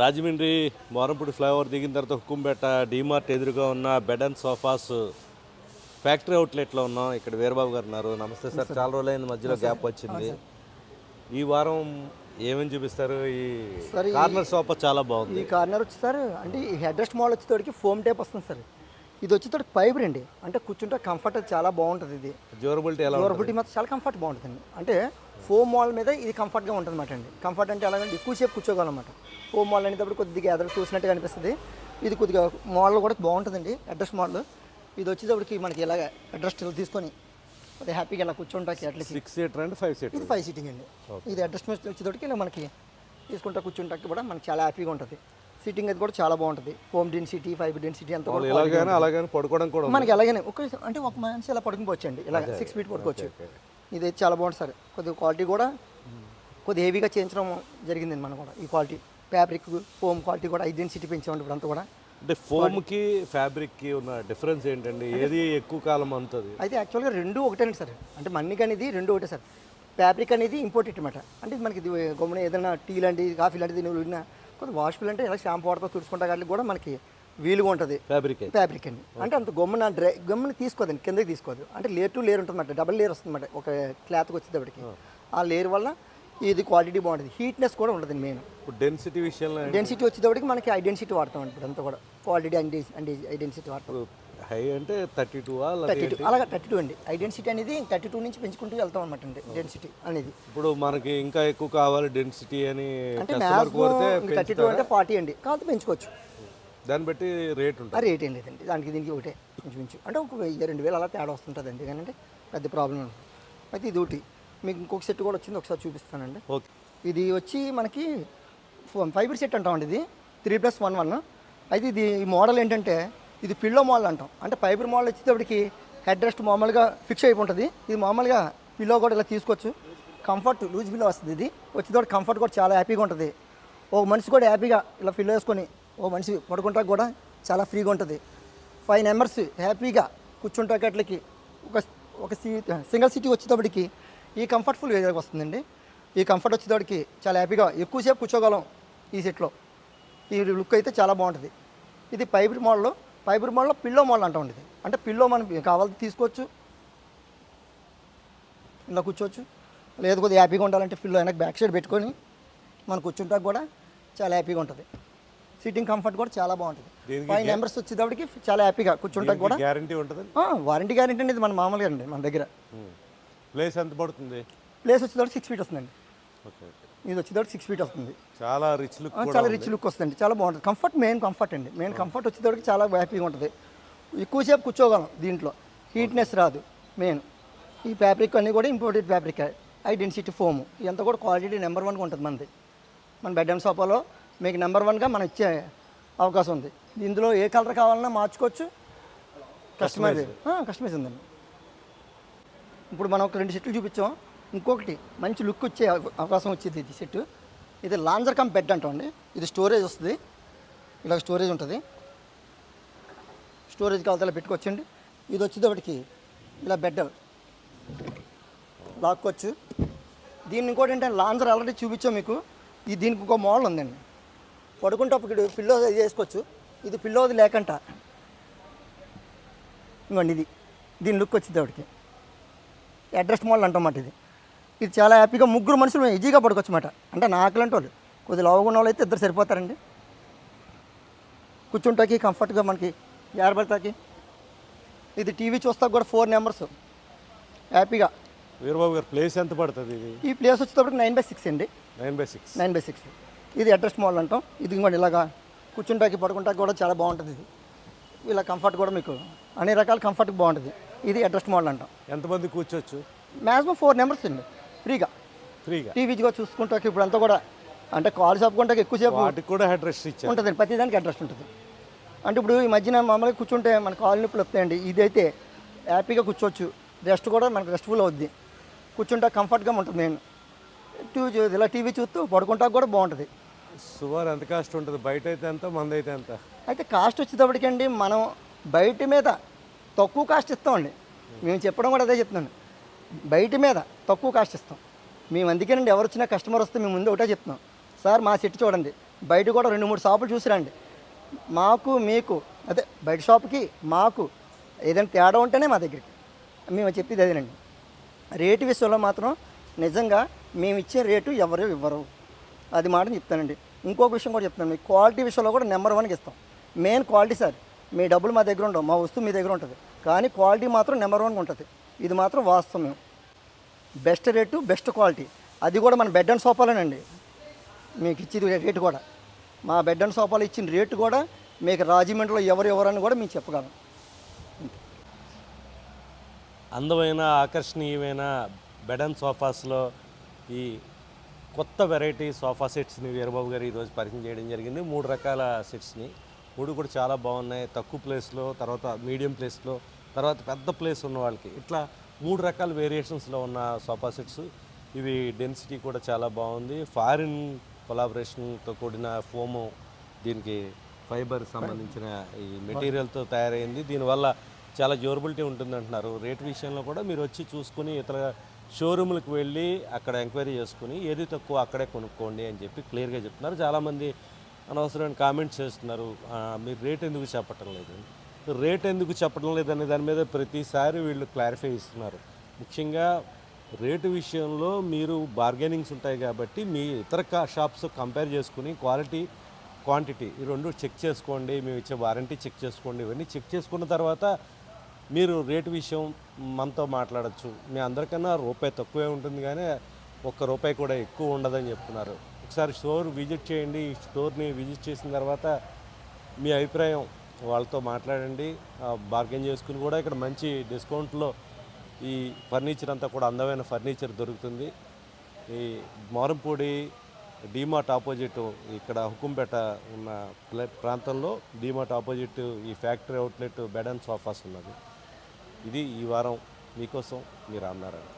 Rajahmundry Morampudi flyover దిగిన తర్వాత హుకుంపేట డీమార్ట్ ఎదురుగా ఉన్న బెడ్ అండ్ సోఫాస్ ఫ్యాక్టరీ అవుట్లెట్లో ఉన్నాం. ఇక్కడ వీరబాబు గారు ఉన్నారు. నమస్తే సార్. చాలా రోజులైన మధ్యలో గ్యాప్ వచ్చింది. ఈ వారం ఏమేమి చూపిస్తారు? ఈ కార్నర్ సోఫా చాలా బాగుంది. ఈ కార్నర్ వచ్చి సార్ అంటే ఈ హెడ్ రెస్ట్ మోడల్ వచ్చేటోడికి ఫోమ్ టైప్ వస్తుంది సార్. ఇది వచ్చేటోడికి ఫైబర్ అండి. అంటే కూర్చుంటే కంఫర్ట్ అది చాలా బాగుంటుంది ఇది. డ్యూరబిలిటీ ఎలా డ్యూరబిలిటీ మాత్రం చాలా కంఫర్ట్ బాగుంటుందండి అంటే ఫోమ్ మాల్ మీద ఇది కంఫర్ట్గా ఉంటుంది అనమాట అండి. కంఫర్ట్ అంటే ఎలాగంటే ఎక్కువసేపు కూర్చోగలం అనమాట ఫోమ్ మాల్ అనేటప్పుడు కొద్దిగా ఎదురు చూసినట్టుగా అనిపిస్తుంది. ఇది కొద్దిగా మోడల్ కూడా బాగుంటుందండి అడ్రస్ మోడల్ ఇది వచ్చేటప్పటికి మనకి ఇలాగ అడ్రస్ తీసుకొని కొద్దిగా హ్యాపీగా ఇలా కూర్చుంటాకి at least six seater and five seater ఇది ఫైవ్ సీటింగ్ అండి. ఇది అడ్జస్ట్మెంట్ వచ్చేటప్పటికి ఇలా మనకి తీసుకుంటా కూర్చుంటాకి కూడా మనకి చాలా హ్యాపీగా ఉంటుంది. సీటింగ్ అది కూడా చాలా బాగుంటుంది. హోమ్ డెన్సిటీ ఫైవ్ డెన్సిటీ అంతా అలాగైనా పడుకోవడం కూడా. మనకి అలాగనే ఒక అంటే ఒక మనిషి ఇలా పడుకుపోవచ్చు అండి ఇలా సిక్స్ ఫీట్ పడుకోవచ్చు. ఇది చాలా బాగుంటుంది సార్. కొద్దిగా క్వాలిటీ కూడా కొద్దిగా హెవీగా చేయించడం జరిగిందండి మనం కూడా ఈ క్వాలిటీ ఫ్యాబ్రిక్ ఫోమ్ క్వాలిటీ కూడా ఐడెన్సిటీ పెంచామండి ఇప్పుడు అంతా కూడా. అంటే ఫోమ్కి ఫ్యాబ్రిక్కి ఉన్న డిఫరెన్స్ ఏంటండి? ఏది ఎక్కువ కాలం అందుతుంది అయితే యాక్చువల్గా రెండు ఒకటేనండి సార్. అంటే మన్నిక అనేది రెండు ఒకటే సార్. ఫ్యాబ్రిక్ అనేది ఇంపోర్టెడ్ అనమాట అంటే మనకి గమ్మున ఏదైనా టీ లాంటిది కాఫీ లాంటిది నువ్వు కొంచెం వాష్ఫుల్ అంటే ఇలా షాంపూ వాటర్తో తుడుచుకుంటా కానీ కూడా మనకి వీలుగా ఉంటుంది. ఫ్యాబ్రిక్ ఫ్యాబ్రిక్ అండి అంటే అంత గమ్మున డ్రై గమ్మున తీసుకోదండి కిందకి తీసుకోదు. అంటే లేయర్ టు లేయర్ ఉంటుంది డబల్ లేయర్ వస్తుంది ఒక క్లాత్కి వచ్చేటప్పటికి ఆ లేయర్ వల్ల ఇది క్వాలిటీ బాగుంటుంది. హీట్నెస్ కూడా ఉంటుంది మెయిన్. డెన్సిటీ విషయంలో డెన్సిటీ వచ్చేటప్పటికి మనకి ఐడెన్సిటీ వాడతాం ఇప్పుడు అంతా కూడా. క్వాలిటీ అండి అండి ఐడెన్సిటీ వాడతాం. హై అంటే థర్టీ టూ థర్టీ టూ అలాగే థర్టీ టూ అండి. ఐడెన్సిటీ అనేది థర్టీ టూ నుంచి పెంచుకుంటూ వెళ్తాం అనమాట అండి డెన్సిటీ అనేది. ఇప్పుడు మనకి ఇంకా ఎక్కువ కావాలి డెన్సిటీ అని అంటే థర్టీ టూ అంటే ఫార్టీ అండి కాకపోతే పెంచుకోవచ్చు. దాన్ని బట్టి రేట్ ఉంటుంది. రేట్ ఏం లేదండి దానికి దీనికి ఒకటే ఇంచుమించు అంటే ఒక వెయ్యి రెండు వేలు అలా తేడా వస్తుంటుంది అండి కానీ అంటే పెద్ద ప్రాబ్లం అయితే ఇది ఒకటి మీకు ఇంకొక సెట్ కూడా వచ్చింది ఒకసారి చూపిస్తానండి. ఓకే. ఇది వచ్చి మనకి ఫైబర్ సెట్ అంటామండి ఇది త్రీ ప్లస్ వన్ వన్ అయితే ఇది ఈ మోడల్ ఏంటంటే ఇది పిల్లో మోడల్ అంటాం. అంటే ఫైబర్ మోడల్ వచ్చేటప్పటికి హెడ్ రెస్ట్ మామూలుగా ఫిక్స్ అయిపోయి ఉంటుంది ఇది మామూలుగా పిల్లో కూడా ఇలా తీసుకోవచ్చు. కంఫర్ట్ లూజ్ పిల్లో వస్తుంది ఇది. వచ్చేటప్పుడు కంఫర్ట్ కూడా చాలా హ్యాపీగా ఉంటుంది. ఒక మనిషి కూడా హ్యాపీగా ఇలా పిల్లో వేసుకొని ఓ మనిషి పడుకుంటా కూడా చాలా ఫ్రీగా ఉంటుంది. ఫైవ్ మెంబర్స్ హ్యాపీగా కూర్చుంటాకట్లకి ఒక ఒక సీ సింగిల్ సిటీ వచ్చేటప్పటికి ఈ కంఫర్ట్ఫుల్ ఏరియాకి వస్తుందండి. ఈ కంఫర్ట్ వచ్చేటప్పటికి చాలా హ్యాపీగా ఎక్కువసేపు కూర్చోగలం ఈ సెట్లో. ఈ లుక్ అయితే చాలా బాగుంటుంది. ఇది ఫైబర్ మోడల్ ఫైబర్ మోడల్లో పిల్లో మోడల్ అంటాం ఇది అంటే పిల్లో మనం కావాలి తీసుకోవచ్చు. ఇలా కూర్చోవచ్చు. లేదు కొద్దిగా హ్యాపీగా ఉండాలంటే పిల్లో వెనక బ్యాక్ సైడ్ పెట్టుకొని మనం కూర్చుంటాక కూడా చాలా హ్యాపీగా ఉంటుంది. సీటింగ్ కంఫర్ట్ కూడా చాలా బాగుంటుంది. ఫైవ్ మెంబర్స్ వచ్చేటప్పటికి చాలా హ్యాపీగా కూర్చుంటాక కూడా. గ్యారంటీ ఉంటుంది? వారంటీ గ్యారెంటీ అనేది మన మామూలుగా అండి మన దగ్గర. ప్లేస్ ఎంత పడుతుంది? ప్లేస్ వచ్చేటప్పుడు సిక్స్ ఫీట్ వస్తుందండి. ఓకే. ఇది వచ్చేటప్పుడు సిక్స్ ఫీట్ వస్తుంది. చాలా రిచ్ లుక్ చాలా రిచ్ లుక్ వస్తుంది చాలా బాగుంటుంది. కంఫర్ట్ మెయిన్ కంఫర్ట్ అండి. మెయిన్ కంఫర్ట్ వచ్చేటప్పటికి చాలా హ్యాపీగా ఉంటుంది. ఎక్కువసేపు కూర్చోగలం దీంట్లో. హీట్నెస్ రాదు మెయిన్ ఈ ఫ్యాబ్రిక్ అన్నీ కూడా imported fabric high density foam ఇదంతా కూడా క్వాలిటీ నెంబర్ వన్గా ఉంటుంది మనది. మన బెడ్ అండ్ సోఫాలో మీకు నెంబర్ వన్గా మనం ఇచ్చే అవకాశం ఉంది. ఇందులో ఏ కలర్ కావాలన్నా మార్చుకోవచ్చు. కస్టమైజ్ కస్టమైజ్ ఉందండి. ఇప్పుడు మనం ఒక రెండు సెట్లు చూపించాం. ఇంకొకటి మంచి లుక్ వచ్చే అవకాశం వచ్చేది ఇది సెట్. ఇది లాంజర్ కమ్ బెడ్ అంటామండి. ఇది స్టోరేజ్ వస్తుంది. ఇలా స్టోరేజ్ ఉంటుంది. స్టోరేజ్ కావాలి పెట్టుకోవచ్చండి. ఇది వచ్చేటప్పటికి ఇలా బెడ్ లాక్కోవచ్చు. దీన్ని ఇంకోటి ఏంటంటే లాంజర్ ఆల్రెడీ చూపించాం మీకు. ఈ దీనికి ఇంకో మోడల్ ఉందండి. పడుకుంటప్పుడు పిల్లో ఇది వేసుకోవచ్చు ఇది పిల్లోది లేకంట. ఇంకోండి ఇది. దీని లుక్ వచ్చింది ఆవిడకి అడ్రస్ మోడల్ అంటామాట ఇది. ఇది చాలా హ్యాపీగా ముగ్గురు మనుషులు ఈజీగా పడుకోవచ్చు అన్నమాట అంటే నాకులంటే వాళ్ళు. కొద్దిగా లావుగా ఉన్న వాళ్ళు అయితే ఇద్దరు సరిపోతారండి. కూర్చుంటాకి కంఫర్ట్గా మనకి ఏర్పడతాకి ఇది టీవీ చూస్తా కూడా ఫోర్ నెంబర్స్. హ్యాపీగా. వీరబాబు గారు ప్లేస్ ఎంత పడుతుంది ఇది? ఈ ప్లేస్ వచ్చేటప్పటికి నైన్ బై సిక్స్ అండి. Nine by six. Nine by six. ఇది అడ్రస్ మోడల్ అంటాం. ఇది ఇంకోటి ఇలాగా కూర్చుంటాకి పడుకుంటాకి కూడా చాలా బాగుంటుంది ఇది. ఇలా కంఫర్ట్ కూడా మీకు అన్ని రకాల కంఫర్ట్ బాగుంటుంది. ఇది అడ్రస్ మోడల్ అంటాం. ఎంతమంది కూర్చోవచ్చు మ్యాక్సిమం ఫోర్ నెంబర్స్ అండి. ఫ్రీగా. ఫ్రీగా. టీవీగా చూసుకుంటాకి ఇప్పుడు అంతా కూడా అంటే కాల్ చెప్పుకుంటాకి ఎక్కువసేపు వాటికి కూడా హెడ్ రెస్ట్ ఇచ్చారు. ఉంటుంది ప్రతిదానికి అడ్రస్ ఉంటుంది. అంటే ఇప్పుడు ఈ మధ్యన మామూలుగా కూర్చుంటే మన కాలు నొప్పులు వస్తాయండి. ఇదైతే హ్యాపీగా కూర్చోవచ్చు. రెస్ట్ కూడా మనకు రెస్ట్ఫుల్ అవుద్ది. కూర్చుంటే కంఫర్ట్గా ఉంటుంది నేను టీవీ చూ ఇలా టీవీ చూస్తూ పడుకుంటాక కూడా బాగుంటుంది. సుమారు ఎంత కాస్ట్ ఉంటుంది? బయట అయితే ఎంత మంది అయితే ఎంత? అయితే కాస్ట్ వచ్చేటప్పటికండి మనం బయట మీద తక్కువ కాస్ట్ ఇస్తామండి. మేము చెప్పడం కూడా అదే చెప్తున్నాను. బయట మీద తక్కువ కాస్ట్ ఇస్తాం. మేము అందుకేనండి ఎవరు వచ్చినా కస్టమర్ వస్తే మేము ముందు ఒకటే చెప్తున్నాం. సార్ మా సెట్ చూడండి. బయట కూడా రెండు మూడు షాపులు చూసి రండి. మాకు మీకు అదే బయట షాప్కి మాకు ఏదైనా తేడా ఉంటేనే మా దగ్గరికి. మేము చెప్పేది అదేనండి. రేటు విషయంలో మాత్రం నిజంగా మేము ఇచ్చే రేటు ఎవరు ఇవ్వరు. అది మాట చెప్తానండి. ఇంకొక విషయం కూడా చెప్తాను. మీ క్వాలిటీ విషయంలో కూడా నెంబర్ వన్కి ఇస్తాం. Main quality sir. మీ డబ్బులు మా దగ్గర ఉండవు. మా వస్తువు మీ దగ్గర ఉంటుంది. కానీ క్వాలిటీ మాత్రం నెంబర్ వన్గా ఉంటుంది. ఇది మాత్రం వాస్తవం బెస్ట్ రేటు బెస్ట్ క్వాలిటీ. అది కూడా మన బెడ్ అండ్ సోఫాలేనండి. మీకు ఇచ్చేది రేటు కూడా. మా బెడ్ అండ్ సోఫాలు ఇచ్చిన రేటు కూడా మీకు రాజమండ్రిలో ఎవరు ఎవరని కూడా మేము చెప్పగలం. అందమైన ఆకర్షణీయమైన బెడ్ అండ్ సోఫాస్లో ఈ కొత్త వెరైటీ సోఫా సెట్స్ని వీరబాబు గారు ఈరోజు పరిచయం చేయడం జరిగింది. మూడు రకాల సెట్స్ని. మూడు కూడా చాలా బాగున్నాయి. తక్కువ ప్లేస్లో తర్వాత మీడియం ప్లేస్లో తర్వాత పెద్ద ప్లేస్ ఉన్న వాళ్ళకి. ఇట్లా మూడు రకాల వేరియేషన్స్లో ఉన్న సోఫా సెట్స్. ఇవి డెన్సిటీ కూడా చాలా బాగుంది. ఫారిన్ కొలాబరేషన్తో కూడిన ఫోము దీనికి ఫైబర్ సంబంధించిన ఈ మెటీరియల్తో తయారైంది. దీనివల్ల చాలా డ్యూరబిలిటీ ఉంటుంది అంటున్నారు రేట్ విషయంలో కూడా మీరు వచ్చి చూసుకుని ఇతర షోరూమ్లకు వెళ్ళి అక్కడ ఎంక్వైరీ చేసుకుని ఏది తక్కువ అక్కడే కొనుక్కోండి అని చెప్పి క్లియర్గా చెప్తున్నారు. చాలామంది అనవసరమైన కామెంట్స్ చేస్తున్నారు. మీరు రేట్ ఎందుకు చెప్పటం లేదు రేట్ ఎందుకు చెప్పడం లేదనే దాని మీద ప్రతిసారి వీళ్ళు క్లారిఫై ఇస్తున్నారు ముఖ్యంగా రేటు విషయంలో మీరు బార్గెనింగ్స్ ఉంటాయి కాబట్టి మీ ఇతర షాప్స్ కంపేర్ చేసుకుని క్వాలిటీ క్వాంటిటీ ఈ రెండు చెక్ చేసుకోండి మేము ఇచ్చే వారంటీ చెక్ చేసుకోండి ఇవన్నీ చెక్ చేసుకున్న తర్వాత మీరు రేటు విషయం మనతో మాట్లాడచ్చు. మీ అందరికన్నా రూపాయి తక్కువే ఉంటుంది కానీ ఒక్క రూపాయి కూడా ఎక్కువ ఉండదని చెప్తున్నారు. ఒకసారి స్టోర్ విజిట్ చేయండి ఈ స్టోర్ని విజిట్ చేసిన తర్వాత మీ అభిప్రాయం వాళ్ళతో మాట్లాడండి బార్గెన్ చేసుకుని కూడా ఇక్కడ మంచి డిస్కౌంట్లో ఈ ఫర్నిచర్ అంతా కూడా అందమైన ఫర్నిచర్ దొరుకుతుంది. ఈ మారంపూడి డీమార్ట్ ఆపోజిట్ ఇక్కడ హుకుంపేట ఉన్న ప్లే- ప్రాంతంలో డీమార్ట్ ఆపోజిట్ ఈ factory outlet bed and sofas ఉన్నది. ఇది ఈ వారం మీకోసం మీరు అన్నారండి